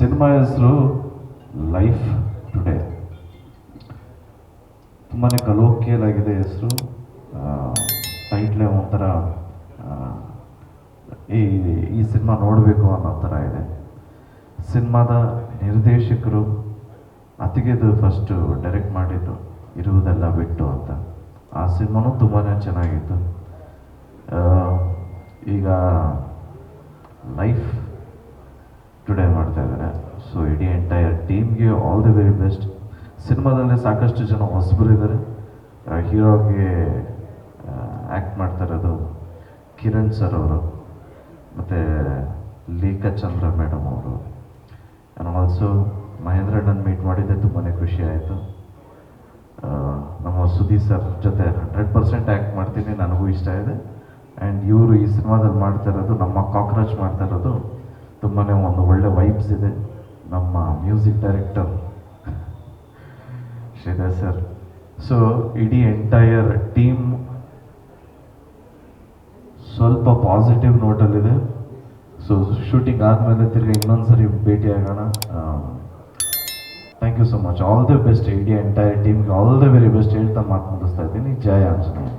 Cinema ಹೆಸರು life today. ತುಂಬಾ ಕಲೋಕಿಯಲ್ ಆಗಿದೆ ಹೆಸರು ಟೈಟ್ಲೇ ಒಂಥರ ಈ ಈ ಸಿನಿಮಾ ನೋಡಬೇಕು ಅನ್ನೋ ಥರ ಇದೆ. ಸಿನಿಮಾದ ನಿರ್ದೇಶಕರು ಅತಿಗೆದು ಫಸ್ಟು ಡೈರೆಕ್ಟ್ ಮಾಡಿದ್ದು ಇರುವುದೆಲ್ಲ ಬಿಟ್ಟು ಅಂತ. ಆ ಸಿನಿಮಾನೂ ತುಂಬಾ ಚೆನ್ನಾಗಿತ್ತು. ಈಗ ಲೈಫ್ ಸೊ ಇಡೀ ಎಂಟೈರ್ ಟೀಮ್ಗೆ ಆಲ್ ದಿ ವೆರಿ ಬೆಸ್ಟ್ ಸಿನಿಮಾದಲ್ಲಿ ಸಾಕಷ್ಟು ಜನ ಹೊಸಬರಿದ್ದಾರೆ ಹೀರೋಗೆ ಆ್ಯಕ್ಟ್ ಮಾಡ್ತಾ ಇರೋದು ಕಿರಣ್ ಸರ್ ಅವರು, ಮತ್ತು ಲೀಕಾ ಚಂದ್ರ ಮೇಡಮ್ ಅವರು. ಆ್ಯಂಡ್ ಆಲ್ಸೋ ಮಹೇಂದ್ರ ನನ್ನ ಮೀಟ್ ಮಾಡಿದ್ದೆ ತುಂಬಾ ಖುಷಿ ಆಯಿತು. ನಮ್ಮ ಸುದೀಪ್ ಸರ್ ಜೊತೆ ಹಂಡ್ರೆಡ್ ಪರ್ಸೆಂಟ್ ಆ್ಯಕ್ಟ್ ಮಾಡ್ತೀನಿ, ನನಗೂ ಇಷ್ಟ ಇದೆ. ಆ್ಯಂಡ್ ಇವರು ಈ ಸಿನಿಮಾದಲ್ಲಿ ಮಾಡ್ತಾ ಇರೋದು, ನಮ್ಮ ಕಾಕ್ರೋಚ್ ಮಾಡ್ತಾ ಇರೋದು ತುಂಬಾ ಒಂದು ಒಳ್ಳೆ ವೈಬ್ಸ್ ಇದೆ. ನಮ್ಮ music director Sridhar sir so ಇಡೀ ಎಂಟೈರ್ ಟೀಮ್ ಸ್ವಲ್ಪ ಪಾಸಿಟಿವ್ ನೋಟಲ್ಲಿದೆ ಸೊ ಶೂಟಿಂಗ್ ಆದಮೇಲೆ ತಿರ್ಗಿ ಇನ್ನೊಂದು ಸರಿ ಭೇಟಿ ಆಗೋಣ. Thank you so much all the best ಇಡೀ ಎಂಟೈರ್ ಟೀಮ್ಗೆ ಆಲ್ ದಿ ವೆರಿ ಬೆಸ್ಟ್ ಹೇಳ್ತಾ ಮಾತು ಮುಗಿಸ್ತಾ ಇದ್ದೀನಿ. ಜಯ ಆಂಜನೇಯ.